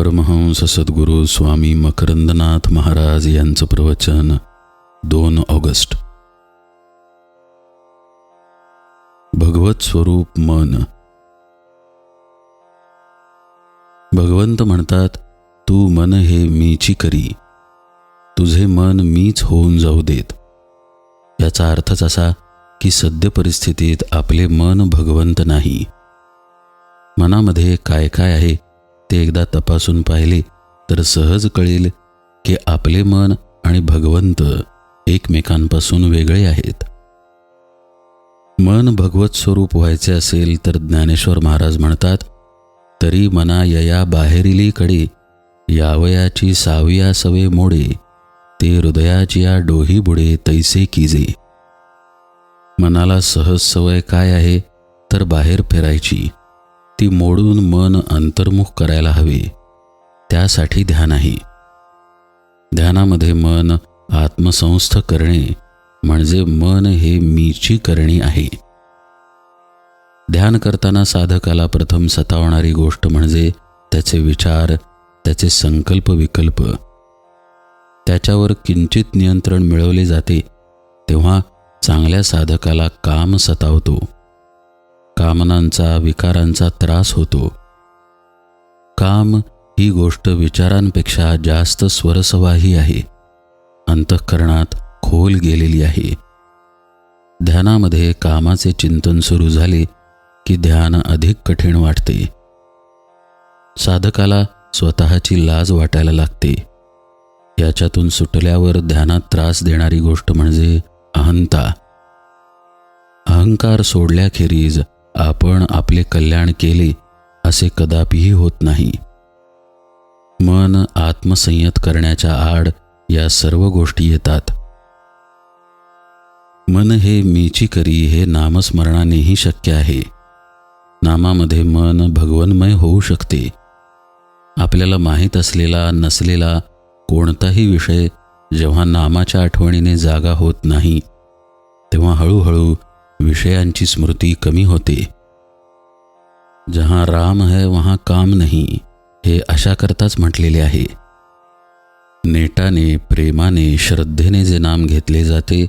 परमहंस सद्गुरू स्वामी मकरंदनाथ महाराज यांचं प्रवचन दोन ऑगस्ट. भगवत स्वरूप मन. भगवंत म्हणतात तू मन हे मीची करी. तुझे मन मीच होऊन जाऊ देत. याचा अर्थच असा की सद्य परिस्थितीत आपले मन भगवंत नाही. मनामध्ये काय काय आहे ते एकदा तपासून पाहिले तर सहज कळेल की आपले मन आणि भगवंत एकमेकांपासून वेगळे आहेत. मन भगवत स्वरूप व्हायचे असेल तर ज्ञानेश्वर महाराज म्हणतात तरी मना यया बाहेरिलीकडे यावयाची साविया सवे मोडे ते हृदयाची या डोही बुडे तैसे किजे. मनाला सहज सवय काय आहे तर बाहेर फिरायची. ती मोडून मन अंतर्मुख करायला हवे त्यासाठी ध्यान आहे. ध्यानामध्ये मन आत्मसंस्थ करणे म्हणजे मन हे मीची करणी आहे. ध्यान करताना साधकाला प्रथम सतावणारी गोष्ट म्हणजे त्याचे विचार त्याचे संकल्प विकल्प. त्याच्यावर किंचित नियंत्रण मिळवले जाते तेव्हा चांगल्या साधकाला काम सतावतो. कामनांचा विकारांचा त्रास होतो. काम ही गोष्ट विचारांपेक्षा जास्त स्वरसवाही आहे. अंतःकरणात खोल गेलेली आहे. ध्यानामध्ये कामाचे चिंतन सुरू झाले की ध्यान अधिक कठीण वाटते. साधकाला स्वतःची लाज वाटायला लागते. याच्यातून सुटल्यावर ध्यानात त्रास देणारी गोष्ट म्हणजे अहंता. अहंकार सोडल्याखेरीज आपण आपले कल्याण केले असे कदापिही होत नाही. मन आत्मसंयत करण्याच्या आड या सर्व गोष्टी येतात. मन हे मीची करी हे नामस्मरणानेही शक्य आहे. नामामध्ये मन भगवन्मय होऊ शकते. आपल्याला माहीत असलेला नसलेला कोणताही विषय जेव्हा नामाच्या आठवणीने जागा होत नाही तेव्हा हळूहळू विषयांची स्मृती कमी होते. जहां राम है वहां काम नाही हे अशा करताच म्हटलेले आहे. नेटाने प्रेमाने श्रद्धेने जे नाम घेतले जाते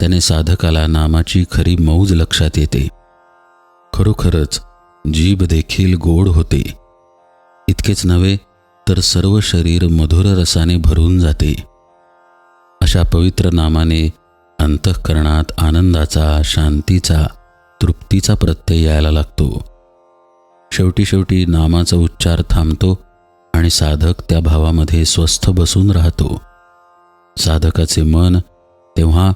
त्याने साधकाला नामाची खरी मौज लक्षात येते. खरोखरच जीभ देखील गोड होते. इतकेच नव्हे तर सर्व शरीर मधुर रसाने भरून जाते. अशा पवित्र नामाने अंतःकरणात आनंदाचा शांतीचा तृप्तीचा प्रत्यय यायला लागतो. शेवटी शेवटी नामाचा उच्चार थांबतो आणि साधक त्या भावामध्ये स्वस्थ बसून राहतो. साधकाचे मन तेव्हा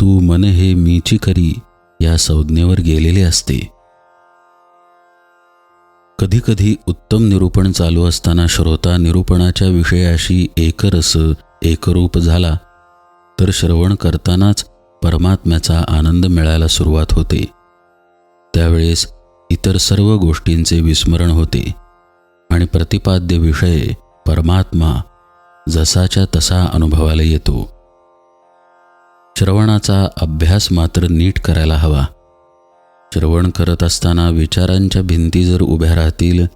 तू मन हे मीची करी या संज्ञेवर गेलेले असते. कधीकधी उत्तम निरूपण चालू असताना श्रोता निरूपणाच्या विषयाशी एकरस एकरूप झाला. तर श्रवण करतानाच परमात्म्याचा आनंद मिळायला सुरुवात होते. त्यावेळेस इतर सर्व गोष्टींचे विस्मरण होते आणि प्रतिपाद्य विषय परमात्मा जसाच्या तसा अनुभवाला येतो. श्रवणाचा अभ्यास मात्र नीट करायला हवा. श्रवण करत असताना विचारांच्या भिंती जर उभ्या राहतील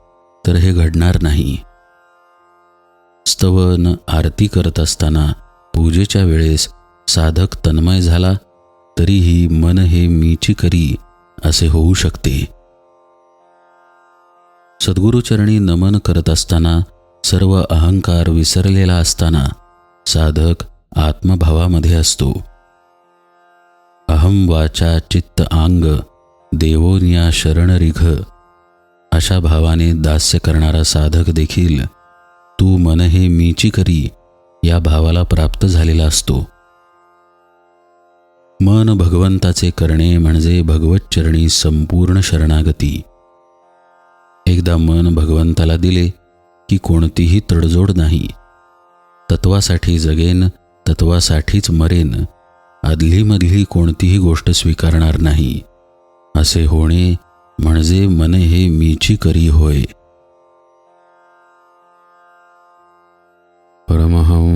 तर हे घडणार नाही. स्तवन आरती करत असताना पूजेच्या वेळेस साधक तन्मय झाला तरीही मन हे मीची करी असे होऊ शकते. सद्गुरुचरणी नमन करत असताना सर्व अहंकार विसरलेला असताना साधक आत्मभावामध्ये असतो. अहम वाचा चित्त आंग देवोनिया शरणरिघ अशा भावाने दास्य करणारा साधक देखील तू मन हे मीची करी या भावाला प्राप्त झालेला असतो. मन भगवंताचे करणे म्हणजे भगवतचरणी संपूर्ण शरणागती. एकदा मन भगवंताला दिले की कोणतीही तडजोड नाही. तत्वासाठी जगेन तत्वासाठीच मरेन आदलीमधली कोणतीही गोष्ट स्वीकारणार नाही. असे होणे म्हणजे मन हे मीची करी होय. परमहं